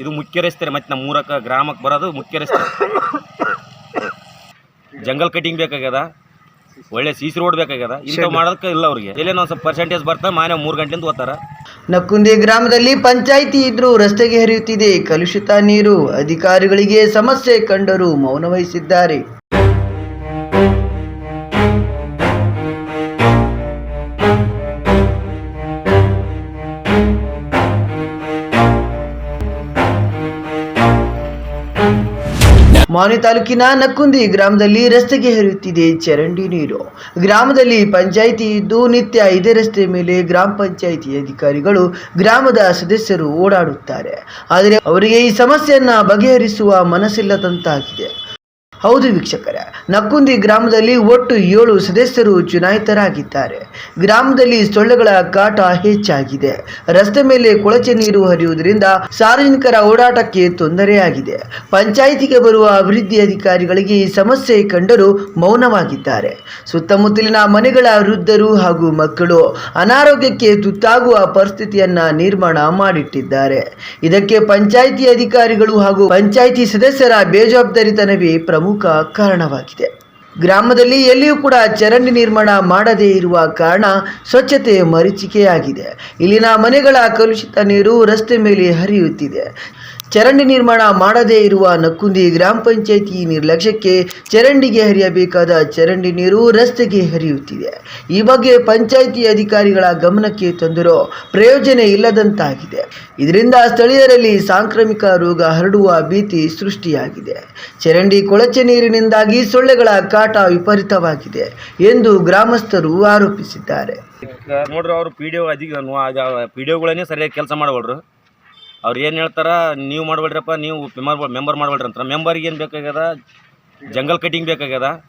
ಇದು ಮುಖ್ಯ ರಸ್ತೆ ಮತ್ತೆ ನಮ್ಮ ಮೂರಕ್ಕೆ ಗ್ರಾಮಕ್ಕೆ ಬರೋದು ಮುಖ್ಯ ರಸ್ತೆ ಜಂಗಲ್ ಕಟಿಂಗ್ ಬೇಕಾಗ್ಯದ? ಒಳ್ಳೆ ಸಿಸಿ ರೋಡ್ ಬೇಕಾಗ್ಯದ? ಇಂಥವು ಮಾಡೋದಕ್ಕೆ ಇಲ್ಲ ಅವ್ರಿಗೆ. ಇಲ್ಲೇ ಒಂದು ಸ್ವಲ್ಪ ಪರ್ಸೆಂಟೇಜ್ ಬರ್ತಾ ಮಾನ್ಯ ಮೂರು ಗಂಟೆಯಿಂದ ಓದ್ತಾರ? ನಕ್ಕುಂದಿ ಗ್ರಾಮದಲ್ಲಿ ಪಂಚಾಯಿತಿ ಇದ್ರೂ ರಸ್ತೆಗೆ ಹರಿಯುತ್ತಿದೆ. ಕಲುಷಿತ ನೀರು ಅಧಿಕಾರಿಗಳಿಗೆ ಸಮಸ್ಯೆ ಕಂಡರೂ ಮೌನ ವಹಿಸಿದ್ದಾರೆ. ಮಾನಿ ತಾಲೂಕಿನ ನಕ್ಕುಂದಿ ಗ್ರಾಮದಲ್ಲಿ ರಸ್ತೆಗೆ ಹರಿಯುತ್ತಿದೆ ಚರಂಡಿ ನೀರು. ಗ್ರಾಮದಲ್ಲಿ ಪಂಚಾಯಿತಿ ಇದ್ದು ನಿತ್ಯ ಇದೇ ರಸ್ತೆ ಮೇಲೆ ಗ್ರಾಮ ಪಂಚಾಯಿತಿ ಅಧಿಕಾರಿಗಳು ಗ್ರಾಮದ ಸದಸ್ಯರು ಓಡಾಡುತ್ತಾರೆ. ಆದರೆ ಅವರಿಗೆ ಈ ಸಮಸ್ಯೆಯನ್ನ ಬಗೆಹರಿಸುವ ಮನಸ್ಸಿಲ್ಲದಂತಾಗಿದೆ. ಹೌದು ವೀಕ್ಷಕರೇ, ನಕ್ಕುಂದಿ ಗ್ರಾಮದಲ್ಲಿ ಒಟ್ಟು ಏಳು ಸದಸ್ಯರು ಚುನಾಯಿತರಾಗಿದ್ದಾರೆ. ಗ್ರಾಮದಲ್ಲಿ ಸೊಳ್ಳೆಗಳ ಕಾಟ ಹೆಚ್ಚಾಗಿದೆ. ರಸ್ತೆ ಮೇಲೆ ಕೊಳಚೆ ನೀರು ಹರಿಯುವುದರಿಂದ ಸಾರ್ವಜನಿಕರ ಓಡಾಟಕ್ಕೆ ತೊಂದರೆಯಾಗಿದೆ. ಪಂಚಾಯಿತಿಗೆ ಬರುವ ಅಭಿವೃದ್ಧಿ ಅಧಿಕಾರಿಗಳಿಗೆ ಸಮಸ್ಯೆ ಕಂಡರೂ ಮೌನವಾಗಿದ್ದಾರೆ. ಸುತ್ತಮುತ್ತಲಿನ ಮನೆಗಳ ವೃದ್ಧರು ಹಾಗೂ ಮಕ್ಕಳು ಅನಾರೋಗ್ಯಕ್ಕೆ ತುತ್ತಾಗುವ ಪರಿಸ್ಥಿತಿಯನ್ನ ನಿರ್ಮಾಣ ಮಾಡಿಟ್ಟಿದ್ದಾರೆ. ಇದಕ್ಕೆ ಪಂಚಾಯಿತಿ ಅಧಿಕಾರಿಗಳು ಹಾಗೂ ಪಂಚಾಯಿತಿ ಸದಸ್ಯರ ಬೇಜವಾಬ್ದಾರಿತನವೇ ಪ್ರಮುಖ ಕಾರಣವಾಗಿದೆ. ಗ್ರಾಮದಲ್ಲಿ ಎಲ್ಲಿಯೂ ಕೂಡ ಚರಂಡಿ ನಿರ್ಮಾಣ ಮಾಡದೇ ಇರುವ ಕಾರಣ ಸ್ವಚ್ಛತೆ ಮರೀಚಿಕೆಯಾಗಿದೆ. ಇಲ್ಲಿನ ಮನೆಗಳ ಕಲುಷಿತ ನೀರು ರಸ್ತೆ ಮೇಲೆ ಹರಿಯುತ್ತಿದೆ. ಚರಂಡಿ ನಿರ್ಮಾಣ ಮಾಡದೇ ಇರುವ ನಕ್ಕುಂದಿ ಗ್ರಾಮ ಪಂಚಾಯಿತಿ ನಿರ್ಲಕ್ಷ್ಯಕ್ಕೆ ಚರಂಡಿಗೆ ಹರಿಯಬೇಕಾದ ಚರಂಡಿ ನೀರು ರಸ್ತೆಗೆ ಹರಿಯುತ್ತಿದೆ. ಈ ಬಗ್ಗೆ ಪಂಚಾಯಿತಿ ಅಧಿಕಾರಿಗಳ ಗಮನಕ್ಕೆ ತಂದರೂ ಪ್ರಯೋಜನ ಇಲ್ಲದಂತಾಗಿದೆ. ಇದರಿಂದ ಸ್ಥಳೀಯರಲ್ಲಿ ಸಾಂಕ್ರಾಮಿಕ ರೋಗ ಹರಡುವ ಭೀತಿ ಸೃಷ್ಟಿಯಾಗಿದೆ. ಚರಂಡಿ ಕೊಳಚೆ ನೀರಿನಿಂದಾಗಿ ಸೊಳ್ಳೆಗಳ ಕಾಟ ವಿಪರೀತವಾಗಿದೆ ಎಂದು ಗ್ರಾಮಸ್ಥರು ಆರೋಪಿಸಿದ್ದಾರೆ. ನೋಡ್ರಿ ಅವರು ಪಿ ಡಿ ಒ ಅಧಿಕ ಪಿ ಡಿ ಒಗಳನ್ನೇ ಸರಿಯಾಗಿ ಕೆಲಸ ಮಾಡವಲ್ರು. ಅವ್ರು ಏನು ಹೇಳ್ತಾರೆ ನೀವು ಮಾಡಬೇಡ್ರಪ್ಪ ನೀವು ಮೆಂಬರ್ ಮೆಂಬರ್ ಮಾಡಬೇಡ್ರಿ ಅಂತಾರೆ. ಮೆಂಬರ್ಗೆ ಏನು ಬೇಕಾಗ್ಯದ? ಜಂಗಲ್ ಕಟಿಂಗ್ ಬೇಕಾಗ್ಯದ?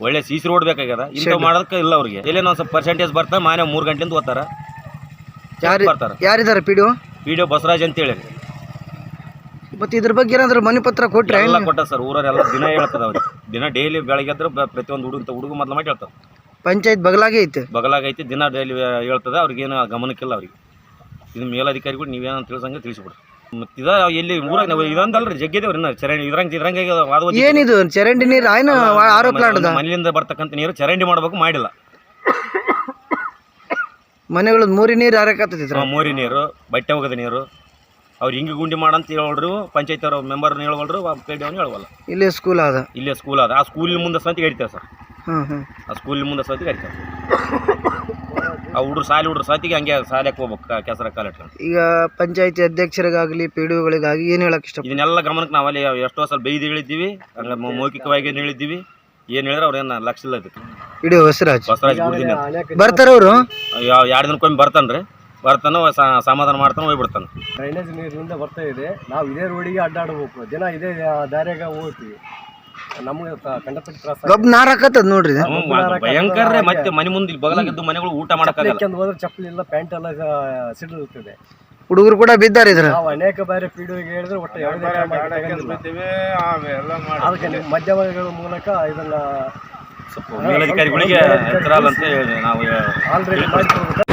ಒಳ್ಳೆ ಸೀಸಿ ರೋಡ್ ಬೇಕಾಗ್ಯದ? ಇಂಥವು ಮಾಡೋದಕ್ಕೆ ಇಲ್ಲ ಅವ್ರಿಗೆ. ಎಲ್ಲೇನೋ ಒಂದು ಸ್ವಲ್ಪ ಪರ್ಸೆಂಟೇಜ್ ಬರ್ತಾ ಮಾನ್ಯ ಮೂರು ಗಂಟೆಯಿಂದ ಓದ್ತಾರ. ಬರ್ತಾರ. ಯಾರಿದ್ದಾರೆ P D O? P D O Basavaraj ಅಂತೇಳಿ. ಮತ್ತು ಇದ್ರ ಬಗ್ಗೆ ಏನಾದರೂ ಮನೆ ಪತ್ರ ಕೊಟ್ಟರೆ ಎಲ್ಲ ಕೊಟ್ಟ ಸರ್ ಊರವರೆಲ್ಲ ದಿನ ಹೇಳ್ತದ ಅವ್ರಿಗೆ. ದಿನ ಡೈಲಿ ಬೆಳಗ್ಗೆ ಎದ್ರೆ ಬ- ಪ್ರತಿಯೊಂದು ಹುಡುಗ ಹುಡುಗ ಮೊದಲು ಮಾಡಿ ಹೇಳ್ತಾರೆ. ಪಂಚಾಯತ್ ಬಗಲಾಗೆ ಐತೆ. ಬಗಲಾಗೈತಿ ದಿನ ಡೈಲಿ ಹೇಳ್ತದೆ ಅವ್ರಿಗೇನು ಗಮನಕ್ಕಿಲ್ಲ ಅವ್ರಿಗೆ. ಇದು ಮೇಲಧಿಕಾರಿಗಳು ನೀವೇನಂತ ತಿಳಿಸಂಗ ತಿಳಿಸ್ಬಿಡ್ರಿ. ಮತ್ತೆ ಇದ ಎಲ್ಲಿ ಊರಾಗ ನಾವು ಇದಂದಲ್ರಿ ಜಗ್ಗಿದೇವ್ರಿ ಇನ್ನ ಚರಂಡಿ ಇದ್ರಂಗ ಇದ್ರಂಗ ಏನಿದು ಚರಂಡಿ ನೀರು ಆಯ್ನ ಆರೋಪ ಲಾಡ್ದ ಮನೆಯಿಂದ ಬರ್ತಕ್ಕಂಥ ನೀರು ಚರಂಡಿ ಮಾಡ್ಬೇಕು ಮಾಡಿಲ್ಲ. ಮನೆಗಳ ಮೂರಿ ನೀರು ಹಾರಕತ್ತಿದ್ರ ಆ, ಮೋರಿ ನೀರು ಬಟ್ಟೆ ಹೋಗದ ನೀರು ಅವ್ರು ಹಿಂಗೆ ಗುಂಡಿ ಮಾಡಂತ ಹೇಳೋರು ಪಂಚಾಯತ್ ಅವ್ರ ಮೆಂಬರ್ ಹೇಳ್ಬಲ್ರು ಹೇಳ್ಬಲ್ಲ ಡಿ ಅವ್ನು ಇಲ್ಲೇ ಸ್ಕೂಲ್ ಅದ ಇಲ್ಲೇ ಸ್ಕೂಲ್ ಅದ ಆ ಸ್ಕೂಲ್ ಮುಂದೆ ಸಂತಿಗೆ ಹಿಡಿತೇವೆ ಸರ್. ಹ್ಮ್ ಹ್ಮ್. ಆ ಸ್ಕೂಲ್ ಮುಂದೆ ಸಂತಿಗೆ ಕರಿತೇವೆ ಆ ಹುಡ್ರು ಸಾಲಿ ಹುಡ್ರು ಸತಿಗೆ ಹಂಗೆ ಸಾಲಕ್ಕೆ ಹೋಗ್ಬೇಕು ಕೆಸರ ಕಾಲಿಟ್ರು ಈಗ ಪಂಚಾಯತಿ ಅಧ್ಯಕ್ಷರಿಗಾಗಲಿ ಪಿ ಡಿ ಒಗಳಿಗಾಗಿ ಏನು ಹೇಳಕ್ ಇಷ್ಟ ಇದನ್ನೆಲ್ಲ ಗಮನಕ್ಕೆ ನಾವಲ್ಲಿ ಎಷ್ಟೋ ಸಲ ಬೈದು ಹೇಳಿದ್ದೀವಿ ಹಂಗೆ ಮೌ- ಮೌಖಿಕವಾಗಿ ಏನು ಹೇಳಿದ್ದೀವಿ ಏನು ಹೇಳಿದ್ರೆ ಅವ್ರೇನು ಲಕ್ಷ ಇಲ್ಲ ಇದಕ್ಕೆ ಇಡೀ ಹೊಸರಾಜ್. ಬಸವರಾಜ್ ಬರ್ತಾರೆ ಬರ್ತಾರ ಅವರು? ಎರಡು ದಿನಕ್ಕೊಮ್ಮೆ ಬರ್ತಾನೆ ರೀ. ಬರ್ತಾನೆ ಸ- ಸಮಾಧಾನ ಮಾಡ್ತಾನೆ ಹೋಗ್ಬಿಡ್ತಾನೆ. ಡ್ರೈನೇಜ್ ನೀರಿನಿಂದ ಬರ್ತಾ ಇದೆ. ನಾವು ಇದೇ ರೋಡಿಗೆ ಅಡ್ಡಾಡಬೇಕು. ದಿನ ಇದೇ ದಾರಿಯಾಗ ಹೋಗ್ತೀವಿ. ನಮ್ಗೆ ಕಂಡಪಟ್ಟಿ ತ್ರಾಸ ಗಬ್ ನಾರ್ ಹಾಕತ್ತದ ನೋಡ್ರಿ ಇದು. ಭಯಂಕರ. ಮತ್ತೆ ಮನೆ ಮುಂದೆ ಬಗಲಾಗಿದ್ದು ಮನೆಗಳು ಊಟ ಮಾಡಕ್ಕಾಗಲ್ಲ ಯಾಕೆಂದು ಹೋದ್ರೆ ಚಪ್ಪಲಿ ಇಲ್ಲ ಪ್ಯಾಂಟ್ ಎಲ್ಲ ಸಿಡಿರುತ್ತದೆ ಹುಡುಗರು ಕೂಡ ಬಿದ್ದಾರೆ ಇದ್ರ. ನಾವು ಅನೇಕ ಬಾರಿ ಪೀಡಿಗೆ ಹೇಳಿದ್ರೆ ಒಟ್ಟು ಯಾವುದೇ ಕ್ರಮ ತಗೊಂಡಿಲ್ಲ. ಅದಕ್ಕೆ ನಿಮ್ಮ ಮಧ್ಯಮಗಳ ಮೂಲಕ ಇದನ್ನ ಸ್ವಲ್ಪ ಮೇಲಧಿಕಾರಿಗಳಿಗೆ ಎಚ್ಚರ ಅಲ್ಲ ಅಂತ ಹೇಳಿ ನಾವು ಆಲ್ರೆಡಿ ಮಾಡಿಕೊಡ್ಬೇಕು